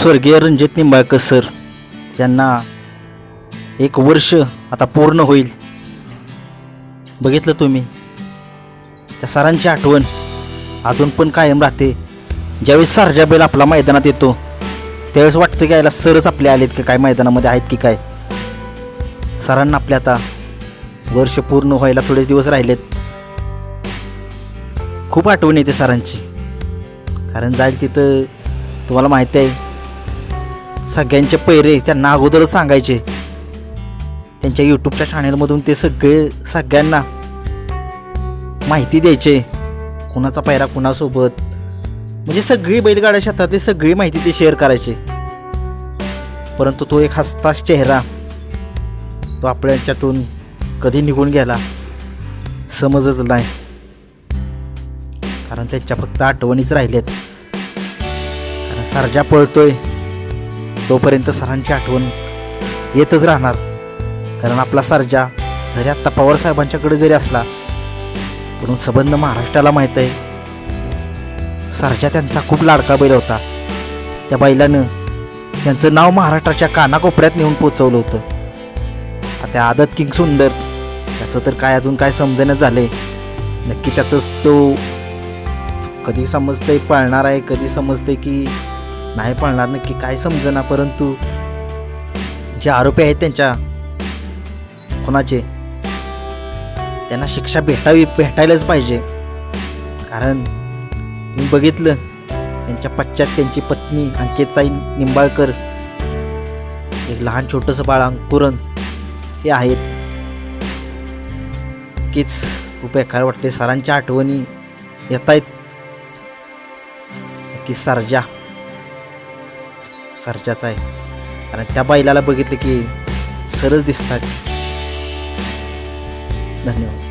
स्वर्गीय रणजित निंबाळकर सर यांना एक वर्ष आता पूर्ण होईल. बघितलं तुम्ही? त्या सरांची आठवण अजून पण कायम राहते. ज्यावेळेस सारजा बैल आपला मैदानात येतो त्यावेळेस वाटतं की याला सरच आपले आलेत की काय मैदानामध्ये आहेत की काय? सरांना आपले आता वर्ष पूर्ण व्हायला थोडेच दिवस राहिलेत. खूप आठवण येते सरांची. कारण जाईल तिथं तुम्हाला माहिती आहे सगळ्यांचे पैरे त्यांना अगोदरच सांगायचे. त्यांच्या यूट्यूबच्या चॅनेलमधून ते सगळे सगळ्यांना माहिती द्यायचे. कुणाचा पैरा कुणासोबत. म्हणजे सगळी बैलगाड्या शेतातली सगळी माहिती ते शेअर करायचे. परंतु तो एक हसता चेहरा तो आपल्याच्यातून कधी निघून गेला समजच नाही. कारण त्यांच्या फक्त आठवणीच राहिल्यात. कारण सरजा पळतोय. तोपर्यंत सरांची आठवण येतच राहणार. कारण आपला सरजा जरी आत्ता पवार साहेबांच्याकडे जरी असला पण संबंध महाराष्ट्राला माहीत आहे. सरजा त्यांचा खूप लाडका बैल होता. त्या बैलानं त्यांचं नाव महाराष्ट्राच्या कानाकोपऱ्यात नेऊन पोचवलं होतं. आता आदत किंग सुंदर त्याचं तर काय अजून काय समजण्यात झालंय. नक्की त्याचंच तो कधी समजतंय पळणार आहे कधी समजतंय की नाही पळणार नक्की काय समजना परंतु जे आरोपी आहेत त्यांच्या कोणाचे त्यांना शिक्षा भेटावी भेटायलाच पाहिजे. कारण मी बघितलं त्यांच्या पश्चात त्यांची पत्नी अंकिताई निंबाळकर एक लहान छोटंसं बाळ अंकुरन हे आहेत. नक्कीच खूप बेकार वाटते सरांच्या आठवणी येत आहेत सर सरजा. सरजाचा आहे. कारण त्या बैलाला बघितलं की सरच दिसतात. धन्यवाद.